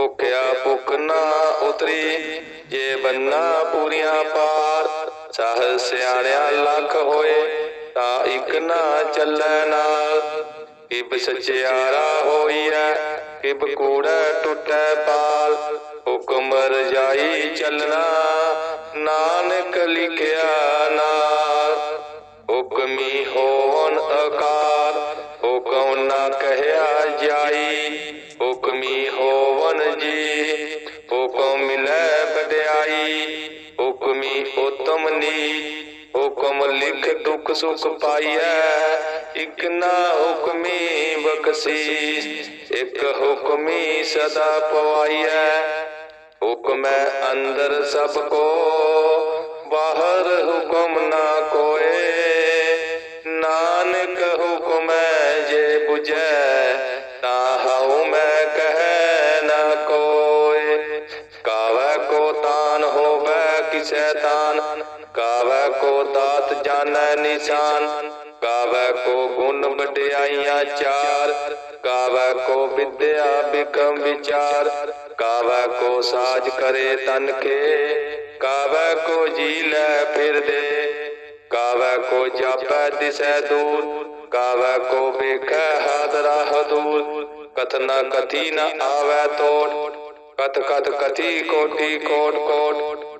ਭੁੱਖਿਆ ਭੁੱਖ ਨਾ ਉਤਰੀ, ਜੇ ਬੰਨਾ ਪੂਰੀਆਂ ਪਾਰ ਸਾਹ ਸਿਆਣਿਆ ਲੱਖ ਹੋਏ, ਤਾਂ ਇੱਕ ਨਾ ਚੱਲੈ ਨਾਲ। ਕਿਬ ਸਚਿਆਰਾ ਹੋਈਐ, ਕਿਬ ਕੂੜਾ ਟੁੱਟੈ ਪਾਲ। ਹੁਕਮ ਰਜਾਈ ਚੱਲਣਾ, ਨਾਨਕ ਲਿਖਿਆ ਨਾਲ। ਹੁਕਮੀ ਉਤਮ ਹੁਕਮ ਲਿਖ ਦੁਖ ਸੁਖ ਪਾਈਐ। ਇਕ ਨਾ ਹੁਕਮੀ ਬਖਸ਼ੀਸ, ਇਕ ਹੁਕਮੀ ਸਦਾ ਪਵਾਈਐ। ਹੁਕਮੈ ਅੰਦਰ ਸਭ ਕੋ, ਬਾਹਰ ਹੁਕਮ ਨਾ ਕੋਏ। ਕੋ ਦਾਤ ਜਾਣੈ ਨਿਸ਼ਾਨ, ਕਾਵੈ ਕੋ ਗੁਣ ਵਡਿਆਈਆਂ ਚਾਰ, ਕਾਵੈ ਕੋ ਵਿਦਿਆ ਬਿਕਮ ਵਿਚਾਰ, ਕਾਵੈ ਕੋ ਸਾਜ ਕਰੇ ਤਨ ਕੇ ਕਾਵੈ ਕੋ ਜੀ ਲੈ ਫਿਰਦੇ ਕਾਵੈ ਕੋ ਜਾਪੈ ਦਿਸੈ ਦੂਰ, ਕਾਵੈ ਕੋ ਵੇਖੈ ਹਾਦਰਾ ਹਦੂਰ ਕਥਨਾ ਕਥੀ ਨ ਆਵੈ ਤੋੜ, ਕਥ ਕਥ ਕਥੀ ਕੋਟੀ ਕੋਟ ਕੋਟ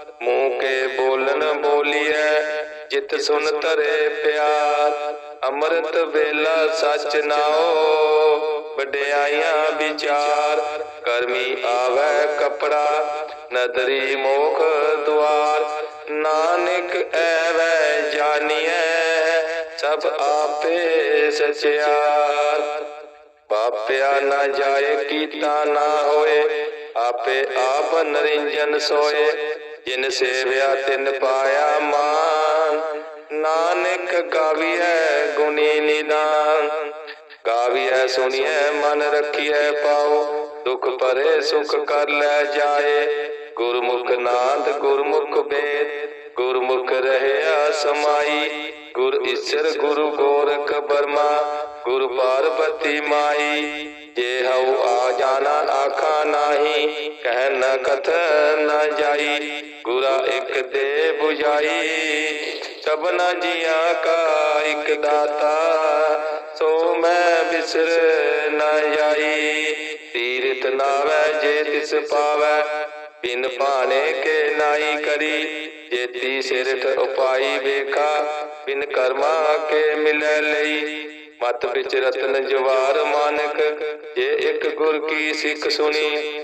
ਮੂੰਹ ਕੇ ਬੋਲਨ ਬੋਲੀਐ, ਜਿਤ ਸੁਨ ਧਰੇ ਪਿਆਰ। ਅੰਮ੍ਰਿਤ ਵੇਲਾ ਸਚ ਨਾਓ ਵਡਿਆਈਆਂ ਵਿਚਾਰ। ਕਰਮੀ ਆਵੈ ਕਪੜਾ, ਨਦਰੀ ਮੋਖ ਦੁਆਰ। ਨਾਨਕ ਐਵੈ ਜਾਣੀਐ ਸਭ ਆਪੇ ਸਚਿਆਰ। ਪਾਪਿਆ ਨਾ ਜਾਏ ਕੀਤਾ ਨਾ ਹੋਏ, ਆਪੇ ਆਪ ਨਰਿੰਜਨ ਸੋਏ। ਜਿਨ ਸੇਵਿਆ ਤਿਨ ਪਾਇਆ ਮਾਨ, ਨਾਨਕ ਗਾਵੀਐ ਗੁਣੀ ਨਿਦਾਨ। ਗਾਵੀਐ ਸੁਣੀਐ, ਮਨ ਰੱਖੀਐ ਪਾਉ ਦੁਖ ਭਰੇ ਸੁਖ ਕਰ ਲੈ ਜਾਏ। ਗੁਰਮੁਖ ਨਾਦ, ਗੁਰਮੁਖ ਵੇਦ ਗੁਰਮੁਖ ਰਹਿਆ ਸਮਾਈ। ਗੁਰ ਈਸ਼ਰ, ਗੁਰੂ ਗੋਰਖ ਬਰਮਾ, ਗੁਰ ਪਾਰਬਤੀ ਮਾਈ। ਜੇ ਹਉ ਆ ਜਾਣਾ ਆਖਾ ਨਾਹੀ, ਕਹਿ ਨ ਕਥ ਨ ਜਾਈ, ਗੁਰਾ ਇੱਕ ਦੇ 부ਝਾਈ ਸਭਨਾ ਜੀਆਂ ਕਾ ਇੱਕ ਦਾਤਾ, ਸੋ ਮੈਂ ਬਿਸਰ ਨ ਜਾਈ। ਤੀਰਤ ਨਾਵੈ ਜੇ ਤਿਸ ਪਾਵੈ, ਬਿਨ ਭਾਣੇ ਕੇ ਨਾਈ ਕਰੀ। ਜੇਤੀ ਸਿਰਠ ਉਪਾਈ ਵੇਖਾ, ਬਿਨ ਕਰਮਾ ਕੇ ਮਿਲੈ ਲਈ। ਮਤ ਵਿੱਚ ਰਤਨ ਜਵਾਰ ਮਾਨਕ, ਜੇ ਇੱਕ ਗੁਰ ਕੀ ਸਿੱਖ ਸੁਣੀ,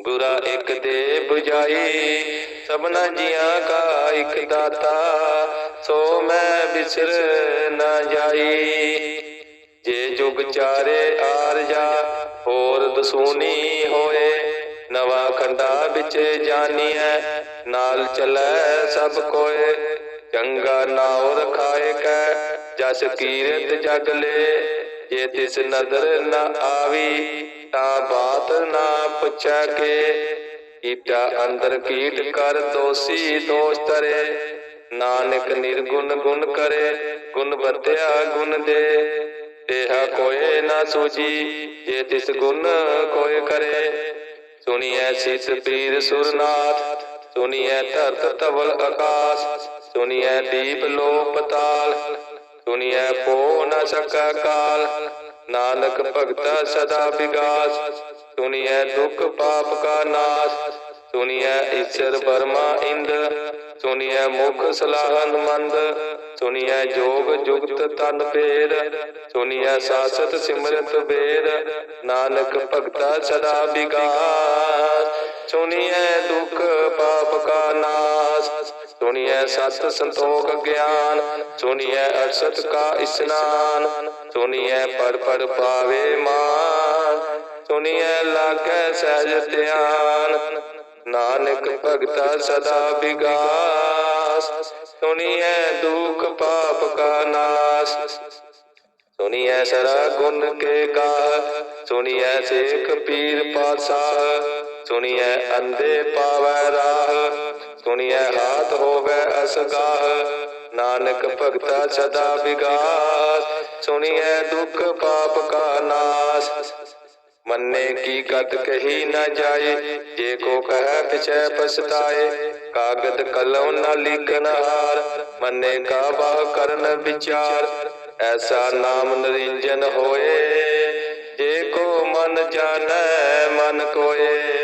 ਗੁਰਾ ਇੱਕ ਦੇ 부ਝਾਈ ਸਭਨਾ ਜੀਆਂ ਕਾ ਇੱਕ ਦਾਤਾ, ਸੋ ਮੈਂ ਬਿਸਰ ਨਾ ਜਾਈ। ਜੇ ਜੁਗ ਚਾਰੇ ਆਰਜਾ ਹੋਰ ਦਸੂਨੀ ਹੋਏ, ਨਵਾ ਖੰਡਾ ਵਿੱਚ ਜਾਨੀਐ, ਨਾਲ ਚਲੈ ਸਭ ਕੋਏ। ਚੰਗਾ ਨਾਉ ਰਖਾਏ ਕੈ, ਜਸ ਕੀਰਤ ਜਗ ਲੈ। ਜੇ ਤਿਸ ਨਦਰ ਨ ਆਵੀ, ਤਾਂ ਬਾਤ ਨਾ ਪੁੱਛੈ ਕੇ। ਕੀਟਾ ਅੰਦਰ ਕੀਟ ਕਰ ਦੋਸੀ ਦੋਸ਼ ਤਰੇ ਨਾਨਕ ਨਿਰਗੁਣ ਗੁਣ ਕਰੇ, ਗੁਣ ਵਰਤਿਆ ਗੁਣ ਦੇ। ਤੇਹਾ ਕੋਏ ਨਾ ਸੂਜੀ ਜੇ ਤਿਸ ਗੁਣ ਕੋਏ ਕਰੇ। ਸੁਣੀਐ ਸਿਸ ਪੀਰ ਸੁਰਨਾਥ, ਸੁਣੀਐ ਧਰਤ ਤਵਲ ਆਕਾਸ਼। ਸੁਣੀਐ ਦੀਪ ਲੋ ਪਤਾਲ ਸੁਣੀਐ ਪੋ ਨ ਸਕੈ ਕਾਲ। ਨਾਨਕ ਭਗਤਾ ਸਦਾ ਵਿਗਾਸ, ਸੁਣੀਐ ਦੁਖ ਪਾਪ ਕਾ ਨਾਸ। ਸੁਣੀਐ ਈਸ਼ਰ ਵਰਮਾ ਇੰਦ, ਸੁਣੀਐ ਮੁਖ ਸਲਾਹਨ ਮੰਦ। ਸੁਣੀਐ ਜੋਗ ਜੁਗਤ ਤਨ ਭੇਦ, ਸੁਣੀਐ ਸਾਸਤ ਸਿਮਰਤ ਵੇਦ। ਨਾਨਕ ਭਗਤਾ ਸਦਾ ਵਿਗਾਸ, ਸੁਣੀਐ ਦੁਖ ਪਾਪ ਕਾ ਨਾਸ। ਸੁਣੀਐ ਸਤ ਸੰਤੋਖ ਗਿਆਨ, ਸੁਣੀਐ ਅਰਸਤ ਕਾ ਇਸਨਾਨ, ਸੁਣੀਐ ਪੜ ਪੜ ਪਾਵੇ ਮਾਨ, ਸੁਣੀਐ ਲਾਗੈ ਸਹਿਜ ਧਿਆਨ, ਨਾਨਕ ਭਗਤਾ ਸਦਾ ਵਿਗਾਸ, ਸੁਣੀਐ ਦੁਖ ਪਾਪ ਕਾ ਨਾਸ, ਸੁਣੀਐ ਸਰਾ ਗੁਣ ਕੇ ਗਾ ਸੁਣੀਐ ਸੇਖ ਪੀਰ ਪਾਤਸ਼ਾਹ ਸੁਣੀਐ ਅੰਧੇ ਪਾਵੈ ਰਾਹ, ਸੁਣੀਐ ਹਾਥ ਹੋਵੇ ਅਸਗਾਹ। ਨਾਨਕ ਭਗਤਾ ਸਦਾ ਵਿਗਾਸ, ਸੁਣੀਐ ਦੁਖ ਪਾਪ ਕਾ ਨਾਸ। ਮੰਨੇ ਕੀ ਗਤ ਕਹੀ ਨਾ ਜਾਏ, ਜੇ ਕੋ ਕਹੈ ਪਿਛੈ ਪਛਤਾਏ, ਕਾਗਦ ਕਲਮ ਨਾ ਲਿਖਨ ਹਾਰ। ਮੰਨੇ ਕਾ ਬਾਹ ਕਰਨ ਵਿਚਾਰ, ਐਸਾ ਨਾਮ ਨਰਿੰਜਨ ਹੋਏ। ਜੇ ਕੋ ਮਨ ਜਾਣੈ, ਮਨ ਕੋਏ।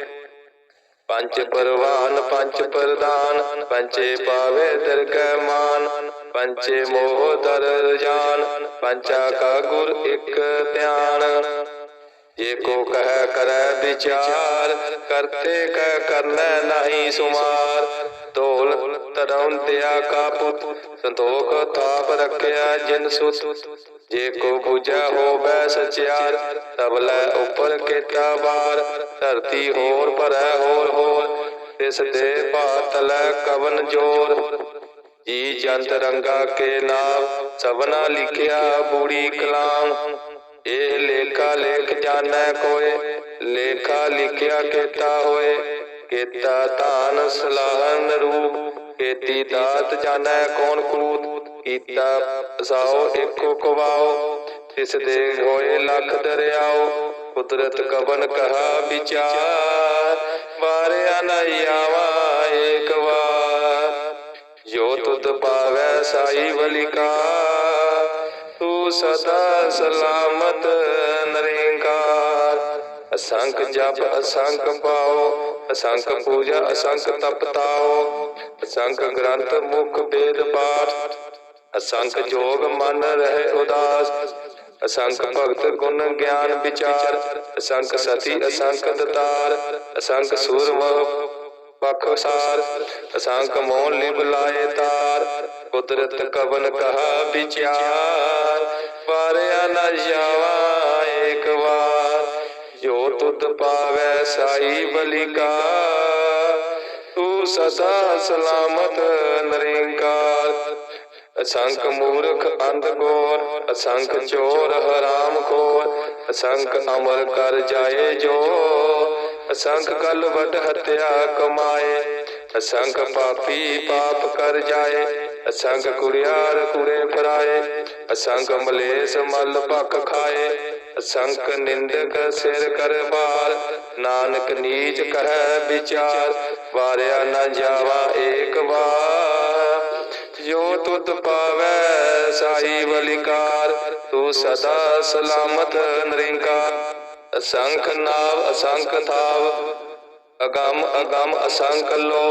ਪੰਚ ਪਰਵਾਨ ਪੰਚ ਪ੍ਰਦਾਨ ਪੰਚੇ ਪਾਵੇ ਦਰ ਦਰਗਹਿ ਮਾਨ ਪੰਚੇ ਮੋਹ ਦਰ ਜਾਨ ਪੰਚਾ ਕਾ ਗੁਰ ਇੱਕ ਧਿਆਨ। ਜੇ ਕੋ ਕਹਿ ਕਰੈ ਵਿਚਾਰ, ਕਰਤੇ ਕਹਿ ਕਰਨੈ ਨਹੀਂ ਸੁਮਾਰ। ਢੋਲ ਤਰੌਂਦਿਆ ਕਾ ਪੁੱਤ, ਸੰਤੋਖ ਥਾਪ ਰੱਖਿਆ ਜਿਨ ਸੁਤ। ਜੇ ਕੋ ਬੁਝੈ ਹੋਵੈ ਸਚਿਆਰ ਤਬਲੇ ਉੱਪਰ ਕੀਤਾ ਬਾਰ ਧਰਤੀ ਹੋਰ ਭਰੈ ਹੋਰ ਹੋਰ, ਤਿਸ ਦੇ ਬਾਤਲੈ ਕਵਨ ਜੋਰ। ਜੀ ਜੰਤ ਰੰਗਾ ਕੇ ਨਾਮ, ਸਭਨਾ ਲਿਖਿਆ ਬੂੜੀ ਕਲਾਮ। ਇਹ ਲੇਖਾ ਲੇਖ ਜਾਣੈ ਕੋਏ, ਲੇਖਾ ਲਿਖਿਆ ਕੀਤਾ ਹੋਏ। ਕੀਤਾ ਧਾਨ ਸਲਾਹਨ ਰੂਪ, ਕੀਤੀ ਦਾਤ ਜਾਣੈ ਕੌਣ ਕੂਤ। ਕੀਤਾ ਸਾਓ ਇੱਕੋ ਕਵਾਓ ਤਿਸ ਦੇ ਹੋਏ ਲੱਖ ਦਰਿਆਓ ਕੁਦਰਤ ਕਵਨ ਕਹਾ ਵਿਚਾਰ, ਵਾਰਿਆ ਨਹੀਂ ਆਵਾ ਏਕ ਵਾਰ। ਜੋ ਤੁਧ ਪਾਵੈ ਸਾਈ ਵਲਿਕਾ ਤੂੰ ਸਦਾ ਸਲਾਮਤ ਨਰੇਕਾਰ। ਅਸੰਖ ਜਪ, ਅਸੰਖ ਪਾਓ, ਅਸੰਖ ਪੂਜਾ, ਅਸੰਖ ਤਪ ਤਾਓ। ਅਸੰਖ ਗ੍ਰੰਥ, ਮੁਖ ਵੇਦ ਪਾਠ। ਅਸੰਖ ਜੋਗ ਮਨ ਰਹਿ ਉਦਾਸ। ਅਸੰਖ ਭਗਤ ਗੁਣ ਗਿਆਨ ਵਿਚਾਰ। ਅਸੰਖ ਸਤੀ, ਅਸੰਖ ਦਤਾਰ। ਅਸੰਖ ਸੂਰਮ ਪਖਸਾਰ ਅਸੰਖ ਮੋਹ ਲਿਵ ਲਾਏ ਤਾਰ। ਕੁਦਰਤ ਕਵਨ ਕਹਾ ਵਿਚਾਰ, ਵਾਰਿਆ ਨ ਜਾਵਾ ਏਕ ਵਾਰ। ਜੋ ਤੁਧ ਪਾਵੈ ਸਾਈ ਬਲਿਕਾ ਤੂੰ ਸਦਾ ਸਲਾਮਤ ਨਰਿੰਕਾਰ। ਅਸੰਖ ਮੂਰਖ ਅੰਧ ਗੋਰ, ਅਸੰਖ ਚੋਰ ਹਰਾਮ ਖੋਰ, ਅਸੰਖ ਅਮਰ ਕਰ ਜਾਏ ਜੋ ਅਸੰਖ ਕਲ ਵੱਡ ਹਤਿਆ ਕਮਾਏ ਅਸੰਖ ਪਾਪੀ ਪਾਪ ਕਰ ਜਾਏ ਅਸੰਖ ਕੁੜਿਆਰ ਕੁੜੇ ਫਰਾਏ ਅਸੰਖ ਮਲੇਸ ਮਲ ਭਖ ਖਾਏ ਅਸੰਖ ਨਿੰਦਕ ਸਿਰ ਕਰ ਬਾਰ, ਨਾਨਕ ਨੀਚ ਕਹੈ ਵਿਚਾਰ, ਵਾਰਿਆ ਨਾ ਜਾਵਾ ਏਕ ਵਾਰ। ਜੋ ਤੁਧ ਪਾਵੈ ਸਾਈ ਬਲਿਕਾਰ ਤੂੰ ਸਦਾ ਸਲਾਮਤ ਨਰਿੰਕਾਰ। ਅਸੰਖ ਨਾਵ ਅਸੰਖ ਥਾਵ, ਅਗੰਮ ਅਗੰਮ ਅਸੰਖ ਲੋ।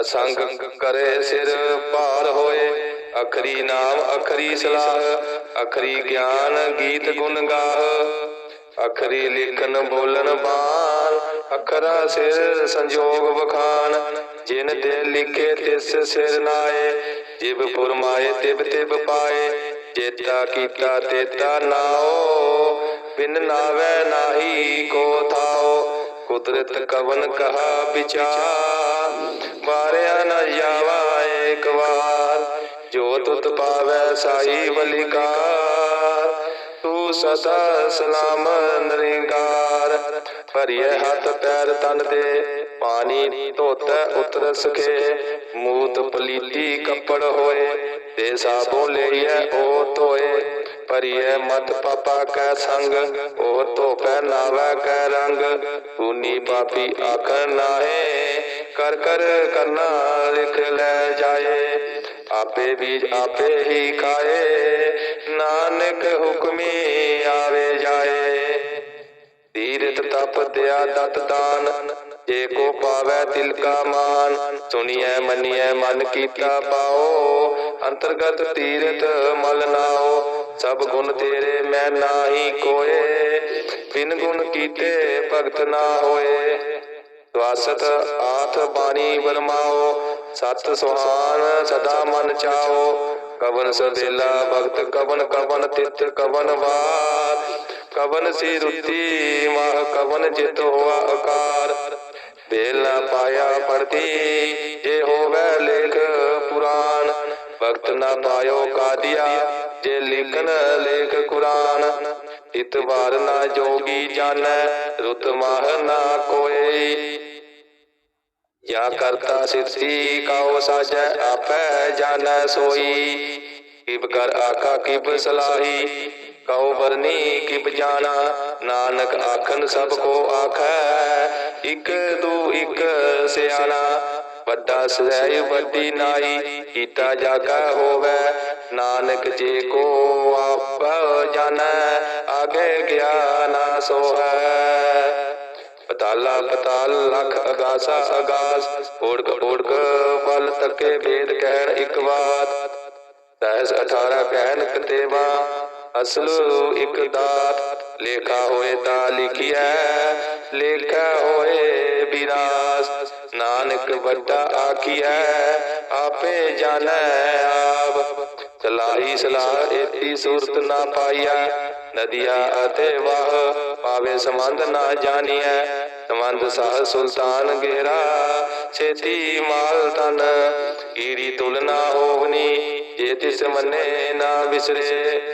ਅਸੰਖ ਕਰੇ ਸਿਰ ਭਾਰ ਹੋਏ, ਅਖਰੀ ਨਾਮ ਅਖਰੀ ਸਲਾਹ, ਅਖਰੀ ਗਿਆਨ ਗੀਤ ਗੁਣ ਗਾਹ। ਅਖਰੀ ਲਿਖਨ ਬੋਲਨ ਬਾਣ, ਅਖਰਾ ਸਿਰ ਸੰਜੋਗ ਵਖਾਨ ਜਿਨ ਤੇ ਲਿਖੇ ਤਿਸ ਸਿਰ ਨਾਏ ਜਿਵ ਫੁਰਮਾਏ ਤਿਬ ਤਿਬ ਪਾਏ। ਜੇਤਾ ਕੀਤਾ ਤੇਤਾ ਨਾਓ ਬਿਨ ਨਾਵੇ ਨਾਹੀ ਕੋ ਥਾਓ ਕੁਦਰਤ ਕਵਨ ਕਹਾ ਵਿਚਾਰ। ਵਾਰਿਆ ਨ ਜਾਵਾ ਏਕ ਵਾਰ, ਜੋ ਤੁਤ ਪਾਵੈ ਸਾਈ ਬਲਿਕਾਰ ਤੂੰ ਸਦਾ ਸਲਾਮ ਨਿਰੰਕਾਰ ਭਰੀਏ ਹੱਥ ਪੈਰ ਤਨ ਦੇ, ਪਾਣੀ ਧੋਤੈ ਉਤਰ ਸਕੇ ਮੂਤ ਪਲੀਤੀ ਕੱਪੜ ਹੋਏ, ਤੇ ਸਾਬੋ ਲਈਐ ਉਹ ਧੋਏ। ਭਰੀਏ ਮਤ ਪਾਪਾ ਕੈ ਸੰਗ, ਉਹ ਧੋਪੈ ਨਾਵੈ ਕੈ ਰੰਗ। ਪੂਨੀ ਪਾਪੀ ਆਖ ਨਾਹੇ, ਕਰ ਕਰ ਕਰਨਾ ਲਿਖ ਲੈ ਜਾਏ। ਆਪੇ ਬੀਜ ਆਪੇ ਹੀ ਖਾਏ, ਨਾਨਕ ਹੁਕਮੀ ਆਵੇ ਜਾਏ। ਤੀਰਥ ਤਪ ਦਿਆ ਦਤ ਦਾਨ, ਜੇ ਕੋ ਪਾਵੈ ਤਿਲ ਕਾ ਮਾਨ। ਸੁਣੀਐ, ਮੰਨੀਐ, ਮਨ ਕੀਤਾ ਪਾਓ, ਅੰਤਰਗਤ ਤੀਰਥ ਮਲ ਨਾਓ। ਸਭ ਗੁਣ ਤੇਰੇ ਮੈਂ ਨਾਹੀ ਕੋਏ, ਬਿਨ ਗੁਣ ਕੀਤੇ ਭਗਤ ਨਾ ਹੋਏ। ਸਵਾਸਤ ਆਥ ਬਾਣੀ ਵਰਮਾਓ, ਸਤ ਸੁਹਾਨ ਸਦਾ ਮਨ ਚਾਓ। ਕਵਨ ਸਦੇਲਾ ਭਗਤ, ਕਵਨ ਕਵਨ ਤਿਤ, ਕਵਨ ਵਾਰ। ਕਵਨ ਸੀ ਰੁੱਤੀ, ਮਾਹ ਕਵਨ ਜਿਤ ਹੋਆ ਆਕਾਰ ਬੇਲਾ ਪਾਇਆ ਪੜਤੀ ਜੇ ਹੋਵੇ ਲੇਖ ਭਗਤ ਨਾ ਪਾਇਓ ਕਾਦੀਆ, ਜੇ ਲਿਖਨ ਲੇਖ ਕੁਰਾਨ, ਇਤਵਾਰ ਨਾ ਜੋਗੀ ਜਾਣੈ, ਰੁਤ ਮਾਹ ਨਾ ਕੋਏ। ਜਾਂ ਕਰਤਾ ਸਿਰਤੀ ਕਾਉ ਸਾਜੈ, ਆਪੈ ਜਾਣੈ ਸੋਈ। ਕਿਬ ਕਰ ਆਖਾ, ਕਿਬ ਸਲਾਹੀ, ਕਉ ਵਰਨੀ, ਕਿਬ ਜਾਣਾ। ਨਾਨਕ ਆਖਨ, ਸਭ ਕੋ ਆਖੈ, ਇਕ ਦੂ ਇਕ ਸਿਆਣਾ। ਵੱਡਾ ਸਹਿ ਵੱਡੀ ਨਾਈ, ਕੀਤਾ ਜਾਗਾ ਹੋਵੇ। ਨਾਨਕ ਜੇ ਕੋ ਆਪ ਜਾਣੈ, ਆਗੇ ਗਿਆਨਾ ਸੋ ਪਤਾਲਾ ਪਤਾਲ ਲਖ ਅਗਾਸਾ ਅਗਾਸ ਓੜਕ ਓੜਕ ਬਲ ਤੱਕੇ ਵੇਦ ਕਹਿਣ ਇੱਕ ਬਾਤ ਦਸ 18 ਕਹਿਣ ਕਤੇਵਾ ਅਸਲ ਇੱਕ ਦਾਤ। ਲੇਖਾ ਹੋਏ ਤਾਂ ਲਿਖਿਆ ਲੇਖਾ ਹੋਏ ਵਿਨਾਸ਼ ਨਾਨਕ ਵੱਡਾ ਆਖੀਐ, ਆਪੇ ਜਾਣੈ ਆਪ। ਸਲਾਹੀ ਸਲਾਹ, ਏਤੀ ਸੂਰਤ ਨਾ ਪਾਈਆ ਨਦੀਆ ਅਤੇ ਵਾਹ ਪਾਵੇ ਸੰਬੰਧ ਨਾ ਜਾਣੀਐ। ਸੰਬੰਧ ਸਾਹ ਸੁਲਤਾਨ ਗੇਰਾ, ਛੇਤੀ ਮਾਲ ਤਨ ਈੜੀ ਤੁਲਨਾ ਹੋਵਨੀ, ਜੇ ਤਿਸ ਮੰਨੇ ਨਾ ਵਿਸਰੇ।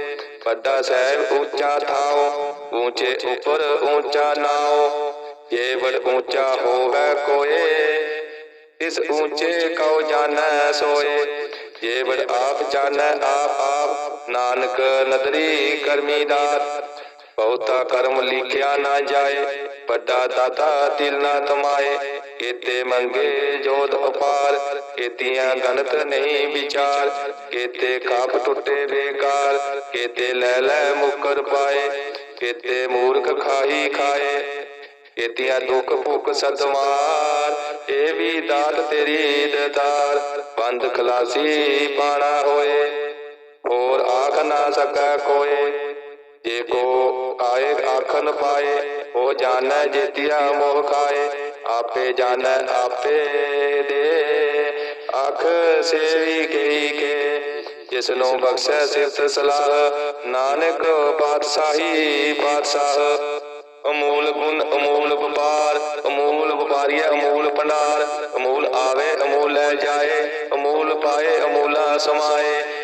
ਵੱਡਾ ਸਾਹਿਬ ਉੱਚਾ ਥਾਓ ਉੱਚੇ ਉੱਪਰ ਉੱਚਾ ਨਾਓ ਜੇ ਵਡ ਉੱਚਾ ਹੋਵੇ ਕੋਏ ਇਸ ਉੱਚੇ ਕਉ ਜਾਣੈ ਸੋਏ ਜੇ ਵਡ ਆਪ ਜਾਣੈ ਆਪ ਆਪ ਨਾਨਕ ਨਦਰੀ ਕਰਮੀ ਦਾਤ ਬਹੁਤਾ ਕਰਮ ਲਿਖਿਆ ਨਾ ਜਾਏ, ਵੱਡਾ ਦਾਤਾ ਦਿਲ ਨਾ ਤਮਾਏ ਕੀਤੇ ਮੰਗੇ ਜੋਤ ਅਪਾਰ ਕੀਤੀਆਂ ਗਨਤ ਨਹੀਂ ਵਿਚਾਰ। ਕੀਤੇ ਕਾਪ ਟੁੱਟੇ ਬੇਕਾਰ, ਕੀਤੇ ਲੈ ਲੈ ਮੁਕਰ ਪਾਏ। ਕੀਤੇ ਮੂਰਖ ਖਾਹੀ ਖਾਏ, ਕੀਤੀਆਂ ਦੁੱਖ ਭੁੱਖ ਸਤਮਾਰ ਇਹ ਵੀ ਦਾਤ ਤੇਰੀ ਦਤਾਰ, ਬੰਦ ਖਲਾਸੀ ਪਾਣਾ ਹੋਏ। ਹੋਰ ਆਖ ਨਾ ਸਕਾ ਕੋਏ। ਜੇ ਕੋ ਆਏ ਆਖਨ ਪਾਏ ਉਹ ਜਾਣੈ ਜੇਤੀਆ ਮੋਹ ਖਾਏ ਆਪੇ ਜਾਣੈ ਆਪੇ ਦੇ ਆਖ ਸੇਵੀ ਕਈ ਕੇ ਜਿਸ ਨੂੰ ਬਖਸ਼ੈ ਸਿਫਤ ਸਲਾਹ ਨਾਨਕ ਬਾਦਸ਼ਾਹੀ ਬਾਦਸ਼ਾਹ ਅਮੂਲ ਗੁਣ ਅਮੂਲ ਵਪਾਰ ਅਮੂਲ ਵਪਾਰੀਆ ਅਮੂਲ ਭੰਡਾਰ ਅਮੂਲ ਆਵੇ ਅਮੂਲ ਲੈ ਜਾਏ ਅਮੂਲ ਪਾਏ ਅਮੂਲਾ ਸਮਾਏ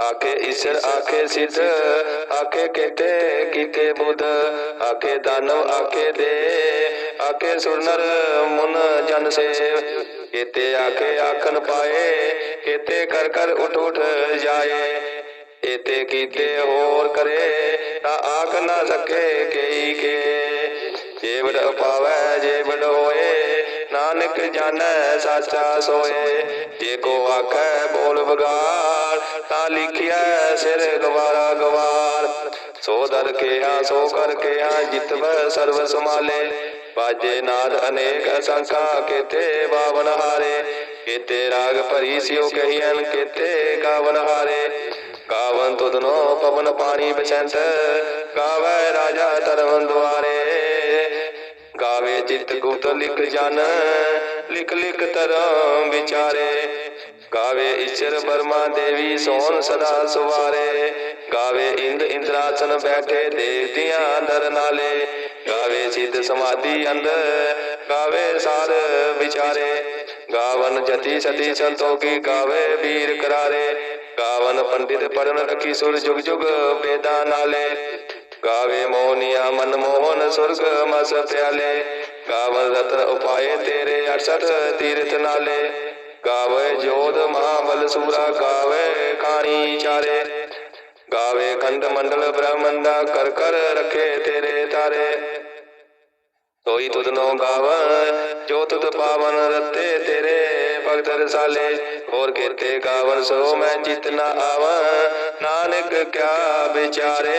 ਆਖੇ ਈਸ਼ਰ, ਆਖੇ ਸਿੱਧ, ਆਖੇ ਕੀਤੇ ਕੀਤੇ ਬੁੱਧ। ਆਖੇ ਦਾਨਵ ਆਖੇ ਦੇ, ਆਖੇ ਸੁਰਨਰ ਮੁਨ, ਜਨ ਸੇਵ। ਕੀਤੇ ਆਖੇ ਆਖਣ ਪਾਏ, ਕੀਤੇ ਕਰ ਕਰ ਉਠ ਉਠ ਜਾਏ। ਇਤੇ ਕੀਤੇ ਹੋਰ ਕਰੇ, ਤਾਂ ਆਖ ਨਾ ਸਕੇ ਕਈ ਕੇ। ਜੇ ਵਡ ਪਾਵੈ ਜੇ ਵਡ ਹੋਏ। ਨਾਨਕ ਜਾਣੈ ਸਾਚਾ ਸੋਏ, ਜੇ ਕੋ ਆਖੈ ਬੋਲ ਬਗਾਰ ਤਾਂ ਲਿਖਿਆ ਸਿਰ ਗਵਾਰਾ ਗਵਾਰ। ਸੋ ਦਰ ਕਿਹਾ ਸੋ ਕਰ ਕਿਹਾ ਜਿਤਵ ਸਰਬ ਸਮਾਲੇ ਬਾਜੇ ਨਾਦ ਅਨੇਕ ਅਸੰਖਾ, ਕੀਤੇ ਬਾਵਨ ਹਾਰੇ। ਕੀਤੇ ਰਾਗ ਭਰੀ ਸਿਓ ਕਹੀਐਨ, ਕੀਤੇ ਗਾਵਨ ਹਾਰੇ। ਗਾਵਨ ਤੁਧਨੋ ਪਵਨ ਪਾਣੀ ਬਸੰਤ ਗਾਵੇ ਰਾਜਾ ਧਰਮ ਦੁਆਰੇ। ਚਿਤ ਗੁਪਤ ਲਿਖ ਜਨ, ਲਿਖ ਲਿਖ ਧਰਮ ਵਿਚਾਰੇ। ਗਾਵੇ ਈਸ਼ਰ ਬਰਮਾ ਦੇਵੀ ਸੋਨ ਸਦਾ ਸੁਵਾਰੇ। ਗਾਵੇ ਇੰਦ ਇੰਦਰਾਸਨ ਬੈਠੇ ਦੇਵਤਿਆਂ ਦਰ ਨਾਲੇ। ਗਾਵੇ ਸਿੱਧ ਸਮਾਧੀ ਅੰਦਰ ਗਾਵੇ ਸਾਰ ਵਿਚਾਰੇ। ਗਾਵਨ ਜਤੀ ਸਤੀ ਸੰਤੋਖੀ ਗਾਵੇ ਵੀਰ ਕਰਾਰੇ। ਗਾਵਨ ਪੰਡਿਤ ਪਰਨ ਰਖੀ ਸੁਰ ਜੁਗ ਜੁਗ ਵੇਦਾਂ ਨਾਲੇ। ਗਾਵੇ ਮੋਹਨੀਆ ਮਨ ਮੋਹਨ ਸੁਰਗ ਮਸ ਪਿਆਲੇ ਕਾਵਲ ਰਤਨ ਉਪਾਏ ਤੇਰੇ 68 ਤੀਰਥ ਨਾਲੇ। ਗਾਵੇ ਜੋਧ ਮਹਾਬਲ ਸੂਰਾ, ਗਾਵੇ ਖਾਣੀ ਚਾਰੇ। ਗਾਵੇ ਖੰਡ ਮੰਡਲ ਬ੍ਰਹਮੰਡਾ ਕਰ ਕਰ ਰਖੇ ਤੇਰੇ ਤਾਰੇ। ਸੋਈ ਤੁਧ ਨੋ ਗਾਵਨ ਜੋ ਤੁਧ ਪਾਵਨ ਰਤੇ ਤੇਰੇ ਭਗਤ ਰਸਾਲੇ। ਹੋਰ ਕੀਤੇ ਗਾਵਨ ਸੋ ਮੈਂ ਚਿਤ ਨਾ ਆਵਨ ਨਾਨਕ ਕਿਆ ਵਿਚਾਰੇ।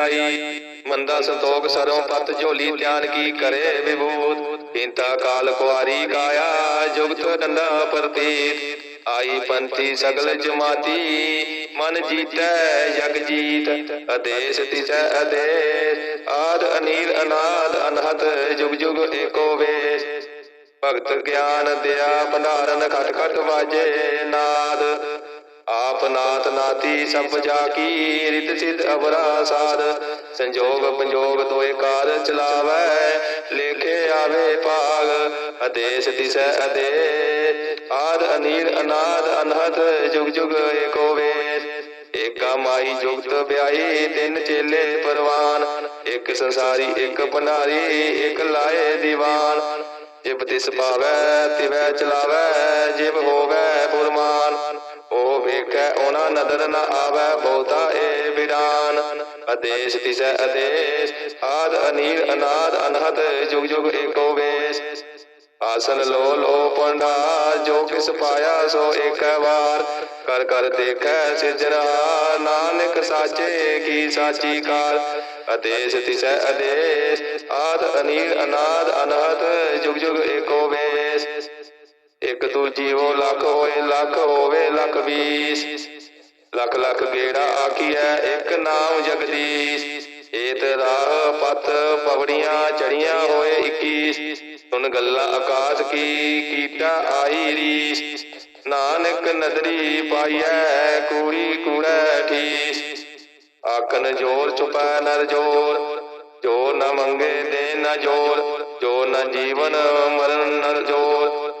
ਮੰਦਾ ਸੰਤੋਖ ਸਰੋਂ ਪਤ ਝੋਲੀ ਧਿਆਨ ਕੀ ਕਰੇ ਵਿਭੂਤ? ਇੰਤਾ ਕਾਲ ਕੁਆਰੀ ਕਾਇਆ, ਜੁਗਤ ਡੰਡਾ ਪ੍ਰਤੀਤ। ਆਈ ਪੰਥੀ ਸਗਲ ਜਮਾਤੀ, ਮਨ ਜੀਤੈ, ਜਗ ਜੀਤ। ਅਦੇਸ ਤਿਸੈ ਅਦੇਸ ਆਦ ਅਨੀਲ ਅਨਾਦ ਅਨਹਤ ਜੁਗ ਜੁਗ ਏਕੋ ਵੇਸ। ਭਗਤ ਗਿਆਨ ਦਿਆ, ਭੰਡਾਰਨ ਖਟ ਖਟ ਵਾਜੇ ਨਾਦ। ਆਪ ਨਾਤ ਨਾਤੀ ਸਭ ਜਾ ਕੀ ਰਿਤ ਸਿਧ ਅਵਰਾ ਸਾਧ। ਸੰਜੋਗ ਪੰਜੋਗ ਦੋਏ ਕਾਰ ਚਲਾਵੈ, ਲੇਖੇ ਆਵੇ ਭਾਗ। ਅਦੇਸ ਤਿਸੈ ਅਦੇ, ਆਦ ਅਨੀਲ ਅਨਾਦ ਅਨਹਤ ਜੁਗ ਜੁਗ ਏਕੋ ਵੇਸ ਏਕਾ ਮਾਈ ਜੁਗਤ ਵਿਆਹੀ, ਤਿੰਨ ਚੇਲੇ ਪਰਵਾਨ। ਇੱਕ ਸੰਸਾਰੀ, ਇੱਕ ਭੰਡਾਰੀ, ਇੱਕ ਲਾਏ ਦੀਵਾਨ। ਜਿਬ ਤਿਸ ਪਾਵੈ, ਤਿਵੈ ਚਲਾਵੈ, ਜਿਬ ਹੋਵੈ ਬੁਰਮਾਨ ਵੇਖੈ, ਉਹਨਾਂ ਨਦਰ ਨ ਆਵੈ, ਬਹੁਤਾ ਏ ਵਿਡਾਨ ਅਦੇਸ ਤਿਸੈ ਅਦੇਸ ਆਦ ਅਨੀਰ ਅਨਾਦ ਅਨਹਤ ਜੁਗ ਜੁਗ ਏਕੋ ਵੇਸ। ਆਸਨ ਲੋ ਲੋ ਪੰਡਾ, ਜੋ ਕਿਸ ਪਾਇਆ ਸੋ ਏਕ ਵਾਰ। ਕਰ ਕਰ ਦੇਖੈ ਸਿਜਰਾ ਨਾਨਕ ਸਾਚੇ ਕੀ ਸਾਚੀ ਕਾਰ। ਅਦੇਸ ਤਿਸੈ ਅਦੇਸ ਆਦ ਅਨੀਰ ਅਨਾਦ ਅਨਹਤ ਜੁਗ ਜੁਗ ਏਕੋ ਵੇਸ। ਇਕ ਦੂਜੀ ਉਹ ਲੱਖ ਹੋਏ, ਲੱਖ ਹੋਵੇ, ਲੱਖ ਵੀਸ ਲੱਖ ਲੱਖ ਗੇੜਾ ਆਖੀਐ, ਇੱਕ ਨਾਮ ਜਗਦੀਸ਼। ਏਤ ਰਾਹ ਪਤ ਪਵੜੀਆਂ ਚੜੀਆਂ ਹੋਏ 21 ਸੁਨ ਗੱਲਾਂ ਆਕਾਸ਼ ਕੀ, ਕੀਟਾ ਆਈ ਰੀਸ। ਨਾਨਕ ਨਦਰੀ ਪਾਈਐ, ਕੂੜੀ ਕੂੜੈ ਠੀਸ। ਆਖਨ ਜੋਰ ਚੁਪੈ ਨਰ ਜੋਰ, ਜੋ ਨ ਮੰਗੇ ਦੇ ਨ ਜੋਰ, ਜੋ ਨ ਜੀਵਨ ਮਰਨ ਨਰ ਜੋਰ।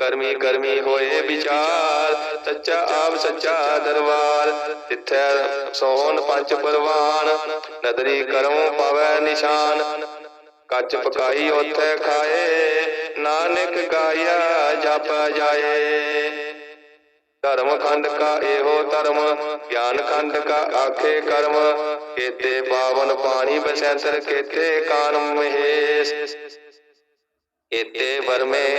ਕਰਮੀ ਕਰਮੀ ਹੋਏ ਵਿਚਾਰ, ਸੱਚਾ ਆਪ ਸੱਚਾ ਦਰਬਾਰ, ਤਿੱਥੈ ਸੋਹਣ ਪੰਜ ਪਰਵਾਨ, ਨਦਰੀ ਕਰਮ ਪਾਵੈ ਨਿਸ਼ਾਨ। ਕੱਚ ਪਕਾਈ ਉਥੇ ਖਾਏ, ਨਾਨਕ ਗਾਇਆ ਜਪ ਜਾਏ। ਧਰਮ ਖੰਡ ਕਾ ਇਹੋ ਧਰਮ, ਗਿਆਨ ਖੰਡ ਕਾ ਆਖੇ ਕਰਮ। ਕੇਤੇ ਪਾਵਨ ਪਾਣੀ ਬਸੰਤਰ, ਕੇਤੇ ਕਾਨ ਮਹੇਸ਼। ਇਤੇ ਵਰਮੇ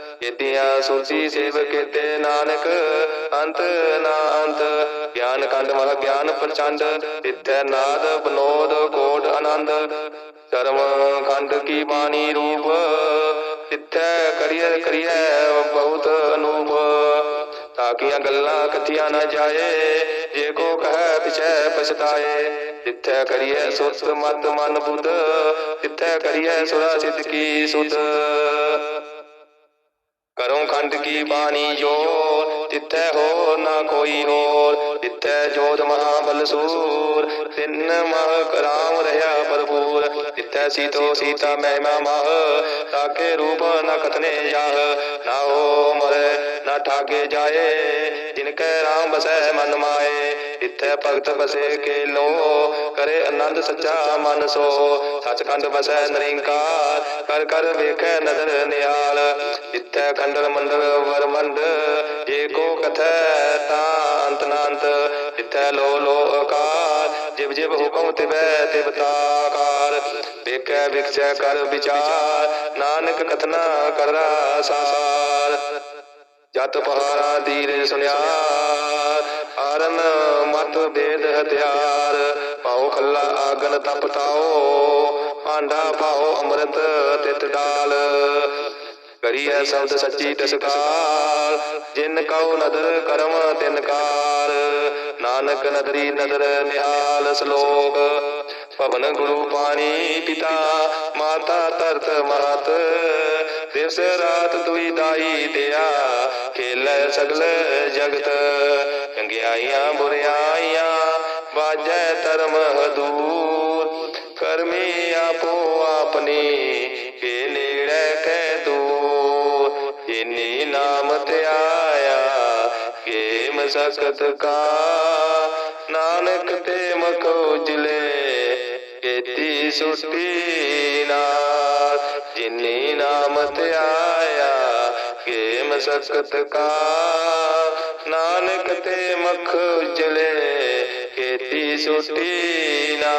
ਕੇਤੀਆਂ ਸੂਚੀ ਸੇਵ ਕੇਤੇ ਨਾਨਕ, ਅੰਤ ਨਾ ਅੰਤ। ਗਿਆਨ ਕੰਡ ਮਹ ਗਿਆਨ ਪ੍ਰਚੰਡ, ਤਿੱਥੈ ਨਾਦ ਬਨੋਦ ਕੋਟ ਆਨੰਦ। ਕਰਮ ਖੰਡ ਕੀ ਬਾਣੀ ਰੂਪ, ਤਿੱਥੈ ਕਰੀਐ ਕਰੀਏ ਬਹੁਤ ਅਨੂਪ। ਤਾਕੀਆਂ ਗੱਲਾਂ ਕਥੀਆਂ ਨਾ ਜਾਏ, ਜੇ ਕੋ ਕਹੈ ਪਿਛੈ ਪਛਤਾਏ। ਤਿੱਥੈ ਕਰੀਐ ਸੁਤ ਮਤ ਮਨ ਬੁੱਧ, ਤਿੱਥੈ ਕਰੀਏ ਸੁਰਾ ਸਿੱਧ ਕੀ ਸੁਧ। ਕਰੋ ਖੰਡ ਕੀ ਬਾਣੀ ਜੋ ਤਿੱਥੈ ਹੋ ਨਾ ਕੋਈ ਹੋਰ ਤਿੱਥੈ ਜੋਤ ਮਹਾਬਲ ਸੂਰ। ਤਿੰਨ ਮਹ ਕਰਾਮ ਰਹਾ ਭਰਪੂਰ। ਤਿੱਥੈ ਸੀਤੋ ਸੀਤਾ ਮਹਿਮਾ ਮਹ। ਤਾਕੇ ਰੂਪ ਨ ਕਥਨੇ ਜਾਹ। ਨਾ ਹੋ ਮਰੇ, ਨਾ ਠਾਗੇ ਜਾਏ। ਜਿਨ ਕੈ ਰਾਮ ਬਸੈ ਮਨ ਮਾਏ। ਤਿੱਥੈ ਭਗਤ ਬਸੇ ਕੇ ਲੋ ਕਰੇ ਆਨੰਦ ਸੱਚਾ ਮਨ ਸੋ। ਸਚਖੰਡ ਬਸੈ ਨਿਰੰਕਾਰ। ਕਰ ਕਰ ਵੇਖੈ ਨਦਰ ਨਿਆ ਤਿੱਥੈ ਖੰਡਲ ਮੰਡਲ ਵਰਮੰਡ ਜੇ ਕੋ ਕਥੈ ਤਾਂ ਅੰਤ ਨਾੰਤ, ਤਿੱਥੈ ਲੋ ਲੋ ਅਕਾਰ। ਜਿਵ ਜਿਵ ਹੁਕਮ ਤਿਵੈ ਤਿਵ ਵੇਖੈ ਵਿਖਸੈ ਕਰ ਵਿਚਾਰ। ਨਾਨਕ ਕਥਨਾ ਕਰਰਾ ਸਾਰ ਜਤ ਪਹਾਰਾ ਦੀਰ ਸੁਨਿਆ ਆਰਨ ਮਤ ਬੇਦ ਹਥਿਆਰ। ਪਾਉ ਖੱਲਾ ਆਗਨ ਤਪਤਾਓ ਆਂਡਾ ਪਾਉ ਅੰਮ੍ਰਿਤ ਤਿਤ ਡਾਲ। ਕਰੀਐ ਸ਼ਬਦ ਸੱਚੀ ਤਸਕਾਰ। ਜਿਨ ਕਉ ਨਦਰ ਕਰਮ, ਤਿਨ ਕਾਰ। ਨਾਨਕ ਨਦਰੀ ਨਦਰ ਨਿਹਾਲ ਸ਼ਲੋਕ। ਪਵਨ ਗੁਰੂ ਪਾਣੀ ਪਿਤਾ, ਮਾਤਾ ਤਰਤ ਮਾਤ ਦਿਵਸ ਰਾਤ ਦੁਈ ਦਾਈ ਦਿਆ, ਖੇਲੇ ਸਗਲ ਜਗਤ। ਚੰਗਿਆਈਆਂ ਬੁਰਿਆਈਆਂ ਬਾਜੈ ਧਰਮ ਹਦੂਰ। ਕਰਮੀ ਆਪੋ ਆਪਣੀ ਕੇ ਨੇੜੇ ਕਹਿ ਦੂਰ, ਜਿਨੀ ਨਾਮ ਧਿਆਇਆ ਕੇ ਮਸਕਤ ਕਾ। ਨਾਨਕ ਤੇ ਮੁਖ ਉਜਲੇ, ਕੀਤੀ ਸੁਟੀ ਨਾਲ ਜਿਨੀ ਨਾਮ ਧਿਆਇਆ ਕੇ ਮਸਕਤ ਕਾ। ਨਾਨਕ ਤੇ ਮਖ ਉਜਲੇ, ਕੀਤੀ ਸੁਟੀ ਨਾ